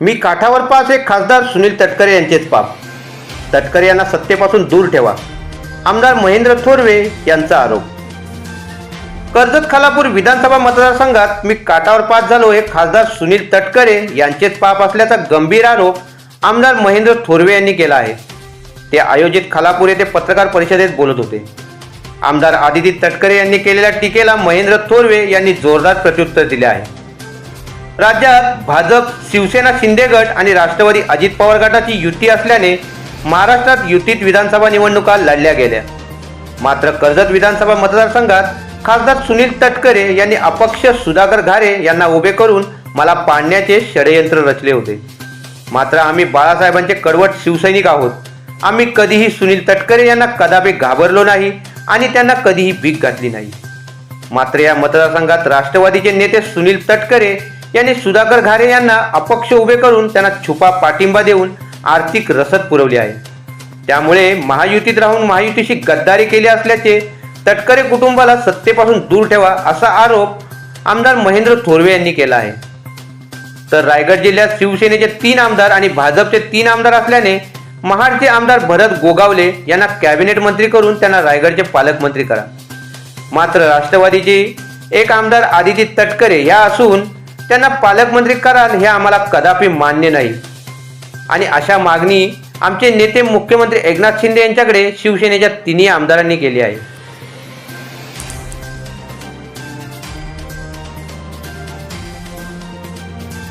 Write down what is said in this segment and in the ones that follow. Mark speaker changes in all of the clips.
Speaker 1: मी काठावर पास एक खासदार सुनील तटकरे यांचेच पाप. तटकरे यांना सत्तेपासून दूर ठेवा. आमदार महेंद्र थोरवे यांचा आरोप. कर्जत खालापूर विधानसभा मतदारसंघात मी काठावर पास झालो हे खासदार सुनील तटकरे यांचेच पाप असल्याचा गंभीर आरोप आमदार महेंद्र थोरवे यांनी केला आहे. ते आयोजित खालापूर येथे पत्रकार परिषदेत बोलत होते. आमदार आदिती तटकरे यांनी केलेल्या टीकेला महेंद्र थोरवे यांनी जोरदार प्रत्युत्तर दिले आहे. राज्यात भाजप शिवसेना शिंदे गट आणि राष्ट्रवादी अजित पवार गटाची युती असल्याने महाराष्ट्रात युतीत विधानसभा निवडणुका लढल्या गेल्या. मात्र कर्जत विधानसभा मतदारसंघात खासदार सुनील तटकरे यांनी अपक्ष सुधाकर घारे यांना उभे करून मला पाडण्याचे षडयंत्र रचले होते. मात्र आम्ही बाळासाहेबांचे कडवट शिवसैनिक आहोत. आम्ही कधीही सुनील तटकरे यांना कदापि घाबरलो नाही आणि त्यांना कधीही भीक घातली नाही. मात्र या मतदारसंघात राष्ट्रवादीचे नेते सुनील तटकरे यांनी सुधाकर घारे यांना अपक्ष उभे करून त्यांना छुपा पाठिंबा देऊन आर्थिक रसद पुरवली आहे. त्यामुळे महायुतीत राहून महायुतीशी गद्दारी केली असल्याचे तटकरे कुटुंबाला सत्तेपासून दूर ठेवा असा आरोप आमदार महेंद्र थोरवे यांनी केला आहे. तर रायगड जिल्ह्यात शिवसेनेचे तीन आमदार आणि भाजपचे तीन आमदार असल्याने महाडचे आमदार भरत गोगावले यांना कॅबिनेट मंत्री करून त्यांना रायगडचे पालकमंत्री करा. मात्र राष्ट्रवादीचे एक आमदार आदिती तटकरे ह्या असून त्यांना पालकमंत्री कराल हे आम्हाला कदापि मान्य नाही. आणि अशा मागणी आमचे नेते मुख्यमंत्री एकनाथ शिंदे यांच्याकडे शिवसेनेच्या तिन्ही आमदारांनी केली आहे.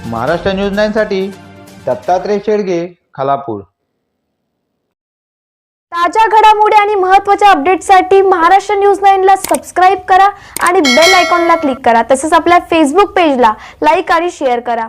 Speaker 2: महाराष्ट्र न्यूज नाईनसाठी दत्तात्रय शेडगे खालापूर.
Speaker 3: ताज्या घडामोडी आणि महत्त्वाच्या अपडेटसाठी महाराष्ट्र न्यूज नाईनला सबस्क्राईब करा आणि बेल आयकॉनला क्लिक करा. तसंच आपल्या फेसबुक पेजला लाईक आणि शेअर करा.